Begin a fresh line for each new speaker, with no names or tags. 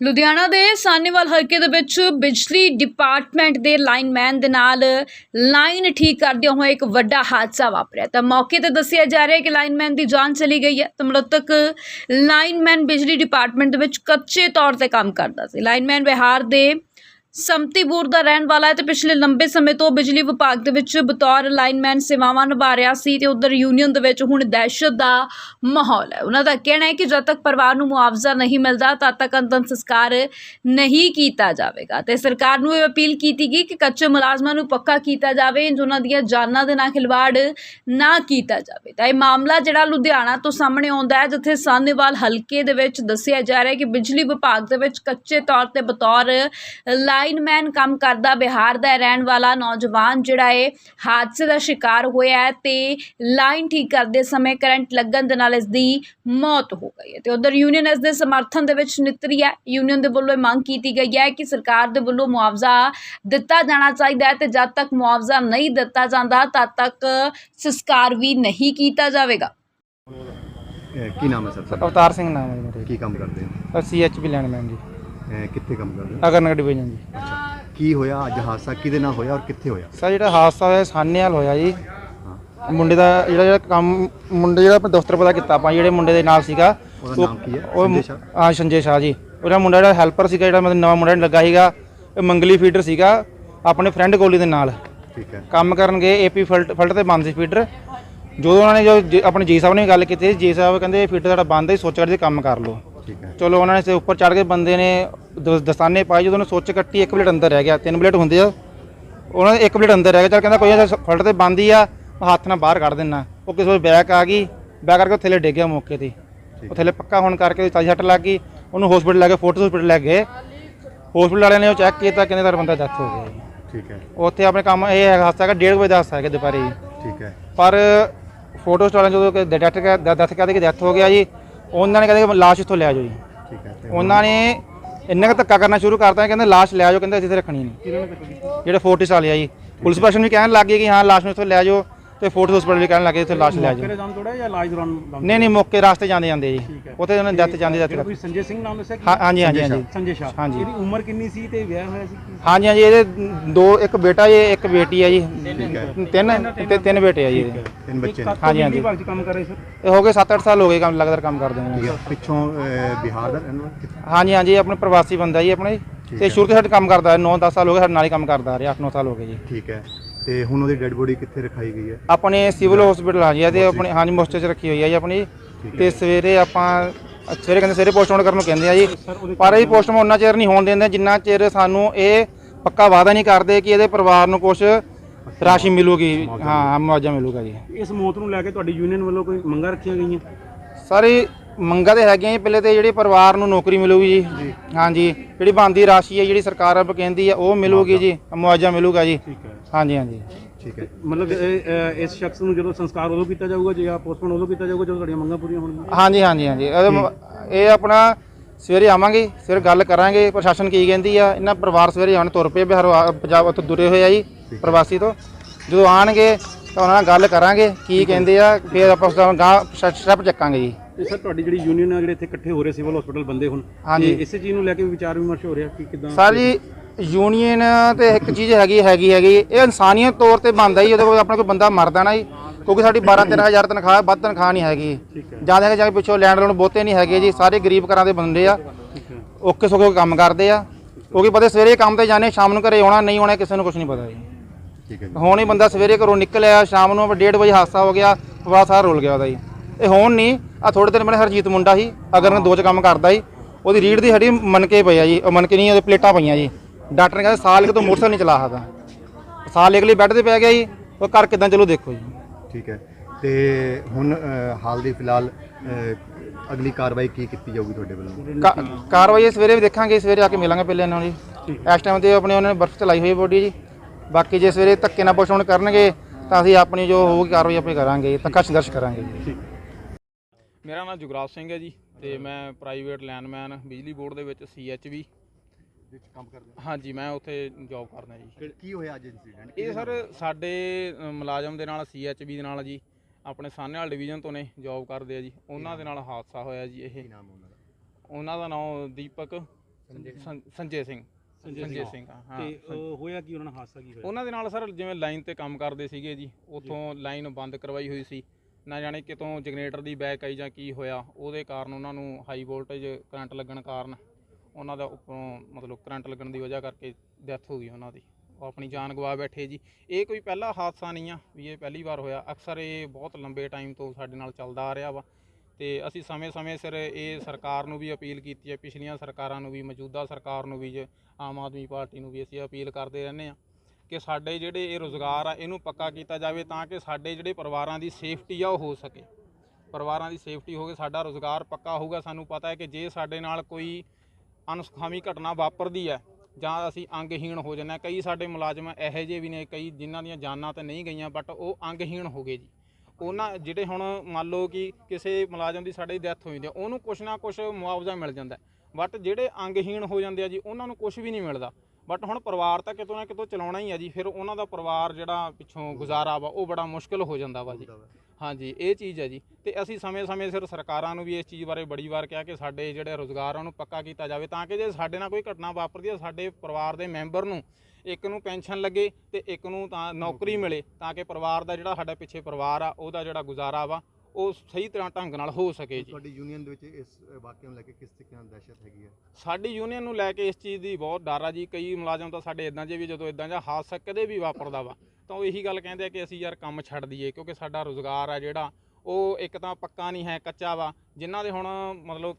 ਲੁਧਿਆਣਾ ਦੇ ਸਾਨੇਵਾਲ ਹਲਕੇ ਦੇ ਵਿੱਚ ਬਿਜਲੀ ਡਿਪਾਰਟਮੈਂਟ ਦੇ ਲਾਈਨਮੈਨ ਦੇ ਨਾਲ ਲਾਈਨ ਠੀਕ ਕਰਦਿਆਂ ਹੋਏ ਇੱਕ ਵੱਡਾ ਹਾਦਸਾ ਵਾਪਰਿਆ। ਤਾਂ ਮੌਕੇ ਤੇ ਦੱਸਿਆ ਜਾ ਰਿਹਾ ਕਿ ਲਾਈਨਮੈਨ ਦੀ ਜਾਨ ਚਲੀ ਗਈ ਹੈ। ਤਾਂ ਮ੍ਰਿਤਕ ਲਾਈਨਮੈਨ ਬਿਜਲੀ ਡਿਪਾਰਟਮੈਂਟ ਦੇ ਵਿੱਚ ਕੱਚੇ ਤੌਰ ਤੇ ਕੰਮ ਕਰਦਾ ਸੀ। ਲਾਈਨਮੈਨ ਬਿਹਾਰ ਦੇ ਸੰਮਤੀਪੁਰ ਦਾ ਰਹਿਣ ਵਾਲਾ ਹੈ ਤੇ ਪਿਛਲੇ ਲੰਬੇ ਸਮੇਂ ਤੋਂ ਬਿਜਲੀ ਵਿਭਾਗ ਦੇ ਵਿੱਚ ਬਤੌਰ ਲਾਈਨਮੈਨ ਸੇਵਾਵਾਂ ਨਿਭਾ ਰਿਹਾ ਸੀ ਤੇ ਉਧਰ ਯੂਨੀਅਨ ਦੇ ਵਿੱਚ ਹੁਣ ਦਹਿਸ਼ਤ ਦਾ ਮਾਹੌਲ ਹੈ। ਉਹਨਾਂ ਦਾ ਕਹਿਣਾ ਹੈ ਕਿ ਜਦ ਤੱਕ ਪਰਿਵਾਰ ਨੂੰ ਮੁਆਵਜ਼ਾ ਨਹੀਂ ਮਿਲਦਾ, ਤਦ ਤੱਕ ਅੰਤਮ ਸੰਸਕਾਰ ਨਹੀਂ ਕੀਤਾ ਜਾਵੇਗਾ। ਤੇ ਸਰਕਾਰ ਨੂੰ ਇਹ ਅਪੀਲ ਕੀਤੀ ਗਈ ਕਿ ਕੱਚੇ ਮੁਲਾਜ਼ਮਾਂ ਨੂੰ ਪੱਕਾ ਕੀਤਾ ਜਾਵੇ, ਇੰਜ ਉਹਨਾਂ ਦੀਆਂ ਜਾਨਾਂ ਦੇ ਨਾਲ ਖਿਲਵਾੜ ਨਾ ਕੀਤਾ ਜਾਵੇ। ਤਾਂ ਇਹ ਮਾਮਲਾ ਜਿਹੜਾ ਲੁਧਿਆਣਾ ਤੋਂ ਸਾਹਮਣੇ ਆਉਂਦਾ ਹੈ, ਜਿੱਥੇ ਸਾਹਨੇਵਾਲ ਹਲਕੇ ਦੇ ਵਿੱਚ ਦੱਸਿਆ ਜਾ ਰਿਹਾ ਹੈ ਕਿ ਬਿਜਲੀ ਵਿਭਾਗ ਦੇ ਵਿੱਚ ਕੱਚੇ ਤੌਰ ਤੇ ਬਤੌਰ ਲਾਈਨਮੈਨ ਕੰਮ ਕਰਦਾ ਬਿਹਾਰ ਦਾ ਰਹਿਣ ਵਾਲਾ ਨੌਜਵਾਨ ਜਿਹੜਾ ਹੈ ਹਾਦਸੇ ਦਾ ਸ਼ਿਕਾਰ ਹੋਇਆ ਹੈ ਤੇ ਲਾਈਨ ਠੀਕ ਕਰਦੇ ਸਮੇਂ ਕਰੰਟ ਲੱਗਣ ਦੇ ਨਾਲ ਇਸ ਦੀ ਮੌਤ ਹੋ ਗਈ ਹੈ ਤੇ ਉਧਰ ਯੂਨੀਅਨ ਇਸ ਦੇ ਸਮਰਥਨ ਦੇ ਵਿੱਚ ਨਿਤਰੀ ਹੈ। ਯੂਨੀਅਨ ਦੇ ਵੱਲੋਂ ਇਹ ਮੰਗ ਕੀਤੀ ਗਈ ਹੈ ਕਿ ਸਰਕਾਰ ਦੇ ਵੱਲੋਂ ਮੁਆਵਜ਼ਾ ਦਿੱਤਾ ਜਾਣਾ ਚਾਹੀਦਾ ਹੈ ਤੇ ਜਦ ਤੱਕ ਮੁਆਵਜ਼ਾ ਨਹੀਂ ਦਿੱਤਾ ਜਾਂਦਾ ਤਦ ਤੱਕ ਸੰਸਕਾਰ ਵੀ ਨਹੀਂ ਕੀਤਾ ਜਾਵੇਗਾ।
ਕੀ ਨਾਮ ਹੈ ਸਰ?
ਅਵਤਾਰ ਸਿੰਘ ਨਾਮ ਹੈ ਮੇਰੇ।
ਕੀ ਕੰਮ ਕਰਦੇ ਹੋ?
ਸਰ ਸੀਐਚਪੀ ਲੈਂਡਮੈਨ ਜੀ।
ਅਹ ਕਿੱਥੇ ਕੰਮ ਕਰਦੇ ਹੋ?
ਅਗਰ ਨਗਰ ਡਿਵੀਜ਼ਨ ਜੀ।
ਕੀ ਹੋਇਆ? ਅੱਜ ਹਾਦਸਾ ਕਿਹਦੇ ਨਾਲ ਹੋਇਆ ਔਰ ਕਿੱਥੇ ਹੋਇਆ?
ਸਰ ਜਿਹੜਾ ਹਾਦਸਾ ਹੋਇਆ ਸਾਨੇਵਾਲ ਹੋਇਆ ਜੀ।
ਹਾਂ।
ਮੁੰਡੇ ਦਾ ਜਿਹੜਾ ਜਿਹੜਾ ਕੰਮ ਮੁੰਡੇ ਜਿਹੜਾ ਆਪਾਂ ਦਫ਼ਤਰ ਪਤਾ ਕੀਤਾ ਆਪਾਂ ਜਿਹੜੇ ਮੁੰਡੇ ਦੇ ਨਾਲ ਸੀਗਾ
ਉਹਦਾ ਨਾਮ ਕੀ ਹੈ?
ਉਹ
ਸੰਜੇ ਸ਼ਾਹ?
ਹਾਂ ਸੰਜੇ ਸ਼ਾਹ ਜੀ। ਉਹਦਾ ਮੁੰਡਾ ਜਿਹੜਾ ਹੈਲਪਰ ਸੀਗਾ ਜਿਹੜਾ ਮਤਲਬ ਨਵਾਂ ਮੁੰਡਾ ਲੱਗਾ ਸੀਗਾ ਇਹ ਮੰਗਲੀ ਫੀਡਰ ਸੀਗਾ ਆਪਣੇ ਫਰੈਂਡ ਗੋਲੀ ਦੇ ਨਾਲ।
ਠੀਕ ਹੈ।
ਕੰਮ ਕਰਨ ਗਏ ਏਪੀ ਫਲਟ ਫਲਟ ਤੇ ਬੰਦ ਸੀ ਫੀਡਰ ਜਦੋਂ ਉਹਨਾਂ ਨੇ ਜੋ ਜੀ- ਆਪਣੇ ਜੀ ਸਾਹਿਬ ਨੇ ਗੱਲ ਕੀਤੀ ਜੀ ਸਾਹਿਬ ਕਹਿੰਦੇ ਫੀਡਰ ਸਾਡਾ ਬੰਦ ਹੈ ਸੋਚ ਕਰਦੇ ਕੰਮ ਕਰ ਲਓ।
ਠੀਕ ਹੈ।
ਚਲੋ ਉਹਨਾਂ ਨੇ ਸੇ ਉੱਪਰ ਚੜ ਕੇ ਬੰਦੇ ਨੇ ਦ- ਦਸਤਾਨੇ ਪਾਏ ਜਦੋਂ ਉਹਨੇ ਸੁੱਚ ਕੱਟੀ ਇੱਕ ਬਲੇਟ ਅੰਦਰ ਰਹਿ ਗਿਆ ਤਿੰਨ ਬਲੇਟ ਹੁੰਦੇ ਆ। ਉਹਨਾਂ ਦੇ ਇੱਕ ਬਲੇਟ ਅੰਦਰ ਰਹਿ ਗਿਆ ਚਲ ਕਹਿੰਦਾ ਕੋਈ ਨਾ ਫਲਟ ਤੇ ਬੰਦ ਹੀ ਆ ਮੈਂ ਹੱਥ ਨਾਲ ਬਾਹਰ ਕੱਢ ਦਿੰਨਾ। ਉਹ ਕਿਸੇ ਵੇਲੇ ਬੈਕ ਆ ਗਈ ਬੈਕ ਕਰਕੇ ਉਹ ਥੱਲੇ ਡਿੱਗ ਗਿਆ ਮੌਕੇ ਤੇ। ਉਹ ਥੱਲੇ ਪੱਕਾ ਹੋਣ ਕਰਕੇ ਚਾਈ ਸੱਟ ਲੱਗ ਗਈ ਉਹਨੂੰ ਹਸਪੀਟਲ ਲੈ ਕੇ ਫੋਰਟ ਹਸਪੀਟਲ ਲੈ ਗਏ। ਹਸਪੀਟਲ ਵਾਲਿਆਂ ਨੇ ਉਹ ਚੈੱਕ ਕੀਤਾ ਕਹਿੰਦੇ ਤੁਹਾਡਾ ਬੰਦਾ ਡੈਥ ਹੋ ਗਈ
ਠੀਕ ਹੈ।
ਉੱਥੇ ਆਪਣੇ ਕੰਮ ਇਹ ਹੈਗਾ ਹਾਦਸਾ ਹੈਗਾ 1:30 ਵਜੇ ਦਾ ਹਾਦਸਾ ਹੈਗਾ ਦੁਪਹਿਰੇ ਜੀ
ਠੀਕ ਹੈ।
ਪਰ ਫੋਟੋ ਸਟਾਲਾਂ ਜਦੋਂ ਕਿ ਡੈਥ ਡੈਥ ਕਹਿੰਦੇ ਕਿ ਡੈਥ ਹੋ ਗਿਆ ਜੀ ਉਹਨਾਂ ਨੇ ਕਹਿੰਦੇ ਕਿ ਲਾਸ਼ ਇੱਥੋਂ ਲੈ ਜਾਓ ਜੀ।
ਠੀਕ ਹੈ ਤੇ
ਉਹਨਾਂ ਨੇ ਇੰਨਾ ਕੁ ਧੱਕਾ ਕਰਨਾ ਸ਼ੁਰੂ ਕਰਤਾ ਕਹਿੰਦੇ ਲਾਸ਼ ਲੈ ਜਾਓ ਕਹਿੰਦੇ ਅਸੀਂ ਇੱਥੇ ਰੱਖਣੀ ਨਹੀਂ। ਜਿਹੜੇ ਫੋਰਟਿਸ ਵਾਲੇ ਆ ਜੀ। ਪੁਲਿਸ ਪ੍ਰਸ਼ਾਸਨ ਵੀ ਕਹਿਣ ਲੱਗ ਗਏ ਕਿ ਹਾਂ ਲਾਸ਼ ਨੂੰ ਇੱਥੋਂ ਲੈ ਜਾਓ ਤੇ ਫੋਰਟਿਸ ਹਸਪੀਟਲ ਵੀ ਕਹਿਣ ਲੱਗੇ ਇੱਥੇ ਲਾਸ਼ ਲੈ ਜਾਓ।
ਦਮ ਤੋੜਾ ਜਾਂ ਇਲਾਜ ਦੌਰਾਨ ਦਮ
ਨਹੀਂ ਨਹੀਂ ਮੌਕੇ ਰਾਸਤੇ ਜਾਂਦੇ ਜਾਂਦੇ ਜੀ। ਉੱਥੇ ਉਹਨਾਂ ਡੈਥ ਜਾਂਦੇ ਜਾਂਦੇ
ਕੋਈ ਸੰਜੇ ਸਿੰਘ ਨਾਮ ਦੱਸਿਆ ਕੀ?
ਹਾਂ ਹਾਂਜੀ ਹਾਂਜੀ ਹਾਂਜੀ।
ਸੰਜੇ ਸ਼ਾਹ।
ਹਾਂਜੀ।
ਇਹਦੀ ਉਮਰ ਕਿੰਨੀ ਸੀ ਤੇ ਵਿਆਹ ਹੋਇਆ ਸੀ? ਕੀ?
ਹਾਂਜੀ ਹਾਂਜੀ ਇਹਦੇ ਦੋ ਇੱਕ ਬੇਟਾ ਜੀ ਇੱਕ ਬੇਟੀ ਹੈ ਜੀ। ਤਿੰਨ ਤੇ ਤਿੰਨ ਬੇਟੇ ਆ ਜੀ ਇਹਦੇ।
ਤਿੰਨ ਬੱਚੇ ਨੇ।
ਹਾਂਜੀ, ਹਾਂਜੀ।
ਵਿਭਾਗ 'ਚ ਕੰਮ ਕਰ ਰਹੇ ਸਰ?
ਇਹ ਹੋ ਗਏ 7-8 ਸਾਲ ਹੋ ਗਏ ਕੰਮ ਲਗਾਤਾਰ ਕੰਮ ਕਰਦੇ
ਠੀਕ
ਨੇ
ਹੈ। ਪਿੱਛੋਂ ਅਹ, ਬਿਹਾਰ ਦਾ ਰਹਿਣ ਵਾਲਾ ਕਿੱਥੇ?
ਹਾਂਜੀ ਹਾਂਜੀ ਆਪਣੇ ਪ੍ਰਵਾਸੀ ਬੰਦਾ ਜੀ ਆਪਣੇ
ਠੀਕ
ਤੇ
ਹੈ।
ਸ਼ੁਰੂ ਤੋਂ ਸਾਡੇ ਕੰਮ ਕਰਦਾ ਹੈ 9-10 ਸਾਲ ਹੋ ਗਏ ਸਾਡੇ ਨਾਲ ਹੀ ਕੰਮ ਕਰਦਾ ਆ ਰਿਹਾ 8-9 ਸਾਲ ਹੋ ਗਏ ਜੀ।
ਠੀਕ ਹੈ। ਤੇ ਹੁਣ ਉਹਦੀ ਡੈੱਡ ਬੋਡੀ ਕਿੱਥੇ ਰਖਾਈ ਗਈ ਹੈ?
ਆਪਣੇ ਸਿਵਲ ਹਸਪੀਟਲ ਆ ਜੀ ਤੇ ਆਪਣੇ ਹਾਂਜੀ ਮੋਸਟਰ 'ਚ ਰੱਖੀ ਹੋਈ ਆ ਜੀ ਆਪਣੀ। ਤੇ ਸਵੇਰੇ ਆਪਾਂ ਸਵੇਰੇ ਕਹਿੰਦੇ ਸਵੇਰੇ ਪੋਸਟਮਾਰਟਮ ਕਰਨ ਨੂੰ ਕਹਿੰਦੇ ਆ ਜੀ। ਪਰ ਇਹ ਪੋਸਟਮਾਰਟਮ ਉਹਨਾਂ ਚਿਰ ਨਹੀਂ ਹੋਣ ਦਿੰਦੇ ਜਿੰਨਾ ਚਿਰ ਸਾਨੂੰ ਇਹ ਪੱਕਾ ਵਾਅਦਾ ਨਹੀਂ ਕਰਦੇ ਕਿ ਇਹਦੇ ਪਰਿਵਾਰ ਨੂੰ ਕੁਝ ਰਾਸ਼ੀ ਮਿਲੂਗੀ। ਹਾਂ ਮੁਆਵਜ਼ਾ ਮਿਲੂਗਾ ਜੀ।
ਇਸ ਮੌਤ ਨੂੰ ਲੈ ਕੇ ਤੁਹਾਡੀ ਯੂਨੀਅਨ ਵੱਲੋਂ ਕੋਈ ਮੰਗਾਂ ਰੱਖੀਆਂ ਗਈਆਂ?
ਸਾਰੇ ਮੰਗਾਂ ਤੇ ਹੈਗੀਆਂ ਜੀ। ਪਹਿਲੇ ਤੇ ਜਿਹੜੇ ਪਰਿਵਾਰ ਨੂੰ ਨੌਕਰੀ ਮਿਲੂਗੀ ਜੀ। ਹਾਂਜੀ ਜਿਹੜੀ ਬਣਦੀ ਰਾਸ਼ੀ ਹੈ ਜਿਹੜੀ ਸਰਕਾਰ ਆਪ ਕਹਿੰਦੀ ਹੈ ਉਹ ਮਿਲੂਗੀ ਜੀ ਮੁਆਵਜ਼ਾ ਮਿਲੂਗਾ ਜੀ।
ਠੀਕ ਹੈ।
ਹਾਂਜੀ ਹਾਂਜੀ।
ਠੀਕ ਹੈ।
ਮਤਲਬ ਇਹ, ਅਹ, ਇਸ ਸ਼ਖਸ ਨੂੰ ਜਦੋਂ ਸੰਸਕਾਰ ਉਦੋਂ ਕੀਤਾ ਜਾਊਗਾ ਜਾਂ ਪੋਸਟਮਾਰਟਮ ਉਦੋਂ ਕੀਤਾ ਜਾਊਗਾ ਜਦੋਂ ਤੁਹਾਡੀਆਂ ਮੰਗਾਂ ਪੂਰੀਆਂ ਹੋਣਗੀਆਂ?
ਹਾਂਜੀ ਹਾਂਜੀ ਹਾਂਜੀ। ਇਹਦੇ ਮ- ਇਹ ਆਪਣਾ ਸਵੇਰੇ ਆਵਾਂਗੇ ਫਿਰ ਗੱਲ ਕਰਾਂਗੇ ਪ੍ਰਸ਼ਾਸਨ ਕੀ ਕਹਿੰਦੀ ਆ। ਇਹਨਾਂ ਪਰਿਵਾਰ ਸਵੇਰੇ ਆਉਣ ਤੁਰ ਪਏ ਬਿਹਾਰ ਆ- ਪੰਜਾਬ ਤੋਂ ਦੁਰੇ ਹੋਏ ਆ ਜੀ ਪ੍ਰਵਾਸੀ ਤੋਂ। ਜਦੋਂ ਆਣਗੇ ਤਾਂ ਉਹਨਾਂ ਨਾਲ ਗੱਲ ਕਰਾਂਗੇ ਕੀ ਕਹਿੰਦੇ ਆ ਫਿਰ ਆਪਾਂ ਉਸ ਦਾ ਗਾਂ ਸਟੈਪ ਚੱਕਾਂਗੇ ਜੀ।
ਤੇ ਸਰ ਤੁਹਾਡੀ ਜਿਹੜੀ ਯੂਨੀਅਨ ਆ ਜਿਹੜੇ ਇੱਥੇ ਇਕੱਠੇ ਹੋ ਰਹੇ ਸਿਵਲ ਹਸਪੀਟਲ ਬੰਦੇ ਹੁਣ
ਹਾਂਜੀ।
ਤੇ ਇਸੇ ਚੀਜ਼ ਨੂੰ ਲੈ ਕੇ ਵੀ ਵਿਚਾਰ ਵਿਮਰਸ਼ ਹੋ ਰਿਹਾ ਕਿ ਕਿਦਾਂ?
ਸਾਰੀ ਯੂਨੀਅਨ ਤੇ ਇੱਕ ਚੀਜ਼ ਹੈਗੀ ਹੈਗੀ ਹੈਗੀ। ਇਹ ਇਨਸਾਨੀਅਤ ਤੌਰ ਤੇ ਬਣਦਾ ਹੀ ਉਹਦੇ ਕੋਲ ਆਪਣਾ ਕੋਈ ਬੰਦਾ ਮਰਦਾ ਨਾ ਜੀ ਕਿਉਂਕਿ ਸਾਡੀ 12 13000 ਤਨਖਾਹ ਵੱਧ ਤਨਖਾਹ ਨਹੀਂ ਹੈਗੀ। ਜ਼ਿਆਦਾ ਕਿ ਜਾ ਕੇ ਪਿੱਛੋਂ ਲੈਂਡ ਲੋਨ ਬਹੁਤੇ ਨਹੀਂ ਹੈਗੇ ਜੀ ਸਾਰੇ ਗਰੀਬ ਘਰਾਂ ਦੇ ਬੰਦੇ ਆ। ਓਕੇ ਸੋਕੇ ਕੰਮ ਕਰਦੇ ਆ। ਕਿਉਂਕਿ ਪਤਾ ਸਵੇਰੇ ਕੰਮ ਤੇ ਜਾਣੇ ਸ਼ਾਮ ਨੂੰ ਘਰੇ ਆਉਣਾ ਨਹੀਂ ਆਉਣਾ ਕਿਸੇ ਨੂੰ ਕੁਝ ਨਹੀਂ ਪਤਾ ਜੀ।
ਠੀਕ ਹੈ ਜੀ।
ਹੁਣ ਹੀ ਬੰਦਾ ਸਵੇਰੇ ਘਰੋਂ ਨਿਕਲਿਆ ਸ਼ਾਮ ਨੂੰ 1:30 ਵਜੇ ਹਾਦਸਾ ਹੋ ਗਿਆ ਪਵਾ ਸਾਰਾ ਰੁਲ ਗਿਆ ਉਹਦਾ ਜੀ। ਇਹ ਹੁਣ ਨਹੀਂ ਆ ਥੋੜੇ ਦਿਨ ਪਹਿਲਾਂ ਹਰਜੀਤ ਮੁੰਡਾ ਸੀ ਅਗਰ ਨੇ ਦੋ ਚ ਕੰਮ ਕਰਦਾ ਸੀ ਉਹਦੀ ਰੀੜ ਦੀ ਹੱਡੀ ਮਨਕੇ ਪਈ ਆ ਜੀ ਉਹ ਮਨਕੇ ਨਹੀਂ ਉਹਦੇ ਪਲੇਟਾਂ ਪਈਆਂ ਜੀ। ਡਾਕਟਰ ਨੇ ਕਹਿੰਦਾ ਸਾਲ ਇੱਕ ਤੋਂ ਮੋਟਰਸਾਈਕਲ ਨਹੀਂ ਚਲਾ ਸਕਦਾ। ਸਾਲ ਇੱਕ ਲਈ ਬੈੱਡ ਤੇ ਪੈ ਗਿਆ ਜੀ ਉਹ ਕਰ ਕਿਦਾਂ ਚਲੋ ਦੇਖੋ ਜੀ।
ਠੀਕ ਹੈ ਤੇ ਹੁਣ ਹਾਲ ਦੀ ਫਿਲਹਾਲ ਅਗਲੀ ਕਾਰਵਾਈ ਕੀ ਕੀਤੀ ਜਾਊਗੀ ਤੁਹਾਡੇ ਵੱਲੋਂ?
ਕਾ- ਕਾਰਵਾਈ ਸਵੇਰੇ ਵੀ ਦੇਖਾਂਗੇ ਸਵੇਰੇ ਆ ਕੇ ਮਿਲਾਂਗੇ ਪਹਿਲੇ ਇਹਨਾਂ ਨੂੰ ਜੀ। ਇਸ ਟਾਈਮ ਤੇ ਆਪਣੇ ਉਹਨਾਂ ਨੇ ਬਰਫ਼ ਚਲਾਈ ਹੋਈ ਬੋਡੀ ਜੀ। ਬਾਕੀ ਜੇ ਸਵੇਰੇ ਧੱਕੇ ਨਾਲ ਪੋਸਟਮਾਰਟਮ ਕਰਨਗੇ ਤਾਂ ਅਸੀਂ ਆਪਣੀ ਜੋ ਹੋਊਗੀ ਕਾਰਵਾਈ ਆਪੇ ਕਰਾਂਗੇ ਧੱਕਾ ਸੰਘਰਸ਼ ਕਰਾਂਗੇ ਜੀ।
ਮੇਰਾ ਨਾਮ ਜੁਗਰਾਜ ਸਿੰਘ ਹੈ ਜੀ ਤੇ ਮੈਂ ਪ੍ਰਾਈਵੇਟ ਲਾਈਨਮੈਨ ਬਿਜਲੀ ਬੋਰਡ ਦੇ ਵਿੱਚ
ਵਿੱਚ ਕੰਮ ਕਰਦੇ
ਹਾਂਜੀ ਮੈਂ ਉੱਥੇ ਜੌਬ ਕਰਦਾ ਜੀ।
ਕੀ ਹੋਇਆ ਅੱਜ ਇਨਸੀਡੈਂਟ
ਇਹ ਸਰ ਸਾਡੇ ਅ, ਮੁਲਾਜ਼ਮ ਦੇ ਨਾਲ ਸੀਐਚਵੀ ਦੇ ਨਾਲ ਜੀ। ਆਪਣੇ ਸਾਹਨੇਵਾਲ ਡਿਵੀਜ਼ਨ ਤੋਂ ਨੇ ਜੌਬ ਕਰਦੇ ਆ ਜੀ। ਉਹਨਾਂ ਦੇ ਨਾਲ ਹਾਦਸਾ ਹੋਇਆ ਜੀ ਇਹ।
ਨਾਮ ਉਹਨਾਂ ਦਾ?
ਉਹਨਾਂ ਦਾ ਨਾਮ ਦੀਪਕ ਸੰ- ਸੰਜੇ ਸਿੰਘ।
ਸੰਜੇ
ਸੰਜੇ
ਸਿੰਘ।
ਸਿੰਘ ਹਾਂ।
ਤੇ ਅਹ, ਹੋਇਆ ਕੀ? ਉਹਨਾਂ ਨਾਲ ਹਾਦਸਾ ਕੀ ਹੋਇਆ?
ਉਹਨਾਂ ਦੇ ਨਾਲ ਸਰ ਜਿਵੇਂ ਲਾਈਨ ਤੇ ਕੰਮ ਕਰਦੇ ਸੀਗੇ ਜੀ ਉੱਥੋਂ ਲਾਈਨ ਬੰਦ ਕਰਵਾਈ ਹੋਈ ਸੀ। ਨਾ ਜਾਣੇ ਕਿਤੋਂ ਜਨਰੇਟਰ ਦੀ ਬੈਕ ਆਈ ਜਾਂ ਕੀ ਹੋਇਆ ਉਹਦੇ ਕਾਰਨ ਉਹਨਾਂ ਨੂੰ ਹਾਈ ਵੋਲਟੇਜ ਕਰੰਟ ਲੱਗਣ ਕਾਰਨ ਉਹਨਾਂ ਦਾ ਉੱਪਰੋਂ ਮਤਲਬ ਕਰੰਟ ਲੱਗਣ ਦੀ ਵਜ੍ਹਾ ਕਰਕੇ ਡੈਥ ਹੋ ਗਈ ਉਹਨਾਂ ਦੀ। ਉਹ ਆਪਣੀ ਜਾਨ ਗਵਾ ਬੈਠੇ ਜੀ। ਇਹ ਕੋਈ ਪਹਿਲਾ ਹਾਦਸਾ ਨਹੀਂ ਆ ਵੀ ਇਹ ਪਹਿਲੀ ਵਾਰ ਹੋਇਆ। ਅਕਸਰ ਇਹ ਬਹੁਤ ਲੰਬੇ ਟਾਈਮ ਤੋਂ ਸਾਡੇ ਨਾਲ ਚੱਲਦਾ ਆ ਰਿਹਾ ਵਾ। ਤੇ ਅਸੀਂ ਸਮੇਂ-ਸਮੇਂ ਸਿਰ ਇਹ ਸਰਕਾਰ ਨੂੰ ਵੀ ਅਪੀਲ ਕੀਤੀ ਹੈ। ਪਿਛਲੀਆਂ ਸਰਕਾਰਾਂ ਨੂੰ ਵੀ, ਮੌਜੂਦਾ ਸਰਕਾਰ ਨੂੰ ਵੀ, ਜੇ ਆਮ ਆਦਮੀ ਪਾਰਟੀ ਨੂੰ ਵੀ ਅਸੀਂ ਅਪੀਲ ਕਰਦੇ ਰਹਿੰਦੇ ਆ ਕਿ ਸਾਡੇ ਜਿਹੜੇ ਇਹ ਰੋਜ਼ਗਾਰ ਆ, ਇਹਨੂੰ ਪੱਕਾ ਕੀਤਾ ਜਾਵੇ ਤਾਂ ਕਿ ਸਾਡੇ ਜਿਹੜੇ ਪਰਿਵਾਰਾਂ ਦੀ ਸੇਫਟੀ ਆ, ਉਹ ਹੋ ਸਕੇ। ਪਰਿਵਾਰਾਂ ਦੀ ਸੇਫਟੀ ਹੋਵੇ ਸਾਡਾ ਰੋਜ਼ਗਾਰ ਪੱਕਾ ਹੋਊਗਾ। ਸਾਨੂੰ ਪਤਾ ਹੈ ਕਿ ਜੇ ਸਾਡੇ ਨਾਲ ਕੋਈ ਅਨਸੁਖਾਵੀ ਘਟਨਾ ਵਾਪਰਦੀ ਹੈ ਜਾਂ ਅਸੀਂ ਅੰਗਹੀਣ ਹੋ ਜਾਂਦੇ ਹਾਂ। ਕਈ ਸਾਡੇ ਮੁਲਾਜ਼ਮ ਇਹੋ ਜਿਹੇ ਵੀ ਨੇ, ਕਈ ਜਿਨ੍ਹਾਂ ਦੀਆਂ ਜਾਨਾਂ ਤਾਂ ਨਹੀਂ ਗਈਆਂ ਬਟ ਉਹ ਅੰਗਹੀਣ ਹੋ ਗਏ ਜੀ। ਉਹਨਾਂ ਜਿਹੜੇ ਹੁਣ ਮੰਨ ਲਓ ਕਿ ਕਿਸੇ ਮੁਲਾਜ਼ਮ ਦੀ ਸਾਡੇ ਡੈਥ ਹੋ ਜਾਂਦੀ ਹੈ, ਉਹਨੂੰ ਕੁਛ ਨਾ ਕੁਛ ਮੁਆਵਜ਼ਾ ਮਿਲ ਜਾਂਦਾ ਬਟ ਜਿਹੜੇ ਅੰਗਹੀਣ ਹੋ ਜਾਂਦੇ ਆ ਜੀ, ਉਹਨਾਂ ਨੂੰ ਕੁਛ ਵੀ ਨਹੀਂ ਮਿਲਦਾ। ਬਟ ਹੁਣ ਪਰਿਵਾਰ ਤਾਂ ਕਿਤੋਂ ਨਾ ਕਿਤੋਂ ਚਲਾਉਣਾ ਹੀ ਆ ਜੀ ਫਿਰ ਉਹਨਾਂ ਦਾ ਪਰਿਵਾਰ ਜਿਹੜਾ ਪਿੱਛੋਂ ਗੁਜ਼ਾਰਾ ਵਾ ਉਹ ਬੜਾ ਮੁਸ਼ਕਲ ਹੋ ਜਾਂਦਾ ਵਾ ਜੀ। ਹਾਂਜੀ ਇਹ ਚੀਜ਼ ਹੈ ਜੀ। ਤੇ ਅਸੀਂ ਸਮੇਂ-ਸਮੇਂ ਸਿਰ ਸਰਕਾਰਾਂ ਨੂੰ ਵੀ ਇਸ ਚੀਜ਼ ਬਾਰੇ ਬੜੀ ਵਾਰ ਕਿਹਾ ਕਿ ਸਾਡੇ ਜਿਹੜੇ ਰੋਜ਼ਗਾਰ ਉਹਨੂੰ ਪੱਕਾ ਕੀਤਾ ਜਾਵੇ ਤਾਂ ਕਿ ਜੇ ਸਾਡੇ ਨਾਲ ਕੋਈ ਘਟਨਾ ਵਾਪਰਦੀ ਹੈ ਸਾਡੇ ਪਰਿਵਾਰ ਦੇ ਮੈਂਬਰ ਨੂੰ ਇੱਕ ਨੂੰ ਪੈਨਸ਼ਨ ਲੱਗੇ ਤੇ ਇੱਕ ਨੂੰ ਤਾਂ ਨੌਕਰੀ। ਮਿਲੇ ਤਾਂ ਕਿ ਪਰਿਵਾਰ ਦਾ ਜਿਹੜਾ ਸਾਡਾ ਪਿੱਛੇ ਪਰਿਵਾਰ ਆ ਉਹਦਾ ਜਿਹੜਾ ਗੁਜ਼ਾਰਾ ਵਾ ਉਹ ਸਹੀ ਤਰ੍ਹਾਂ ਢੰਗ ਨਾਲ ਹੋ ਸਕੇ ਜੀ।
ਤੁਹਾਡੀ ਯੂਨੀਅਨ ਦੇ ਵਿੱਚ ਇਸ ਵਾਕਿਆ ਨੂੰ ਲੈ ਕੇ ਕਿਸ ਤਰੀਕੇ ਨਾਲ ਦਹਿਸ਼ਤ ਹੈਗੀ ਹੈ?
ਸਾਡੀ ਯੂਨੀਅਨ ਨੂੰ ਲੈ ਕੇ ਇਸ ਚੀਜ਼ ਦੀ ਬਹੁਤ ਡਰ ਆ ਜੀ। ਕਈ ਮੁਲਾਜ਼ਮ ਤਾਂ ਸਾਡੇ ਇਦਾਂ ਜੇ ਵੀ ਜਦੋਂ ਇਦਾਂ ਜਾਂ ਹਾਦਸਾ ਕਦੇ ਵੀ ਵਾਪਰਦਾ ਵਾ ਤਾਂ ਉਹ ਇਹੀ ਗੱਲ ਕਹਿੰਦੇ ਆ ਕਿ ਅਸੀਂ ਯਾਰ ਕੰਮ ਛੱਡ ਦਈਏ ਕਿਉਂਕਿ ਸਾਡਾ ਰੋਜ਼ਗਾਰ ਆ ਜਿਹੜਾ ਉਹ ਇੱਕ ਤਾਂ ਪੱਕਾ ਨਹੀਂ ਹੈ ਕੱਚਾ ਵਾ। ਜਿਨ੍ਹਾਂ ਦੇ ਹੁਣ ਮਤਲਬ